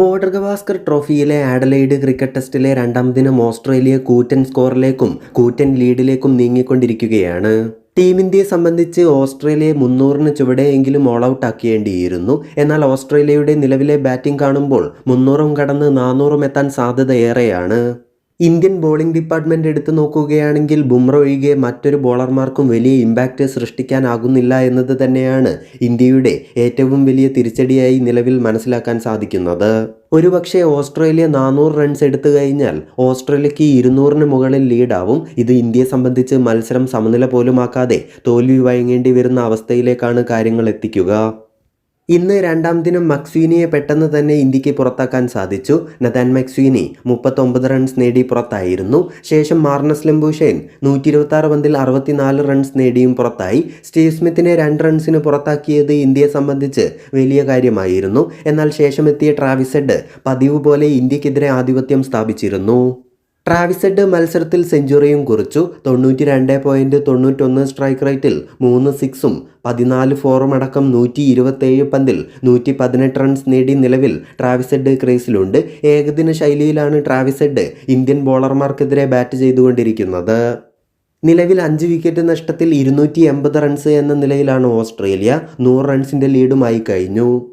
Border Gavaskar ട്രോഫിയിലെ Adelaide cricket ടെസ്റ്റിലെ രണ്ടാം ദിനം ഓസ്ട്രേലിയ കൂറ്റൻ സ്കോറിലേക്കും കൂറ്റൻ ലീഡിലേക്കും നീങ്ങിക്കൊണ്ടിരിക്കുകയാണ്. ടീം ഇന്ത്യയെ സംബന്ധിച്ച് ഓസ്ട്രേലിയയെ മുന്നൂറിന് ചുവടെയെങ്കിലും ഓൾ ഔട്ട് ആക്കിയേണ്ടിയിരുന്നു. എന്നാൽ ഓസ്ട്രേലിയയുടെ നിലവിലെ ബാറ്റിംഗ് കാണുമ്പോൾ മുന്നൂറും കടന്ന് നാനൂറും എത്താൻ സാധ്യത ഏറെയാണ്. ഇന്ത്യൻ ബോളിംഗ് ഡിപ്പാർട്ട്മെന്റ് എടുത്തു നോക്കുകയാണെങ്കിൽ ബുംറ ഒഴികെ മറ്റൊരു ബോളർമാർക്കും വലിയ ഇമ്പാക്റ്റ് സൃഷ്ടിക്കാനാകുന്നില്ല എന്നത് തന്നെയാണ് ഇന്ത്യയുടെ ഏറ്റവും വലിയ തിരിച്ചടിയായി നിലവിൽ മനസ്സിലാക്കാൻ സാധിക്കുന്നത്. ഒരുപക്ഷെ ഓസ്ട്രേലിയ നാനൂറ് റൺസ് എടുത്തു കഴിഞ്ഞാൽ ഓസ്ട്രേലിയക്ക് ഇരുന്നൂറിന് മുകളിൽ ലീഡാവും ഇത് ഇന്ത്യയെ സംബന്ധിച്ച് മത്സരം സമനില പോലുമാക്കാതെ തോൽവി വഴങ്ങേണ്ടി വരുന്ന അവസ്ഥയിലേക്കാണ് കാര്യങ്ങൾ എത്തിക്കുക. ഇന്ന് രണ്ടാം ദിനം മക്സ്വീനിയെ പെട്ടെന്ന് തന്നെ ഇന്ത്യയ്ക്ക് പുറത്താക്കാൻ സാധിച്ചു. നതാൻ മക്സ്വീനി മുപ്പത്തൊമ്പത് റൺസ് നേടി പുറത്തായിരുന്നു. ശേഷം മാർണസ് ലംബൂഷേൻ നൂറ്റി ഇരുപത്തി ആറ് പന്തിൽ അറുപത്തിനാല് റൺസ് നേടിയും പുറത്തായി. സ്റ്റീവ് സ്മിത്തിനെ രണ്ട് റൺസിന് പുറത്താക്കിയത് ഇന്ത്യയെ സംബന്ധിച്ച് വലിയ കാര്യമായിരുന്നു. എന്നാൽ ശേഷമെത്തിയ ട്രാവിസെഡ് പതിവ് പോലെ ഇന്ത്യക്കെതിരെ ആധിപത്യം സ്ഥാപിച്ചിരുന്നു. ട്രാവിസെഡ് മത്സരത്തിൽ സെഞ്ചുറിയും കുറിച്ചു. തൊണ്ണൂറ്റി രണ്ട് പോയിന്റ് തൊണ്ണൂറ്റൊന്ന് സ്ട്രൈക്ക് റേറ്റിൽ മൂന്ന് സിക്സും പതിനാല് ഫോറും അടക്കം നൂറ്റി ഇരുപത്തേഴ് പന്തിൽ നൂറ്റി പതിനെട്ട് റൺസ് നേടി നിലവിൽ ട്രാവിസെഡ് ക്രീസിലുണ്ട്. ഏകദിന ശൈലിയിലാണ് ട്രാവിസെഡ് ഇന്ത്യൻ ബോളർമാർക്കെതിരെ ബാറ്റ് ചെയ്തുകൊണ്ടിരിക്കുന്നത്. നിലവിൽ അഞ്ച് വിക്കറ്റ് നഷ്ടത്തിൽ ഇരുന്നൂറ്റി എൺപത് റൺസ് എന്ന നിലയിലാണ് ഓസ്ട്രേലിയ. നൂറ് റൺസിന്റെ ലീഡുമായി കഴിഞ്ഞു.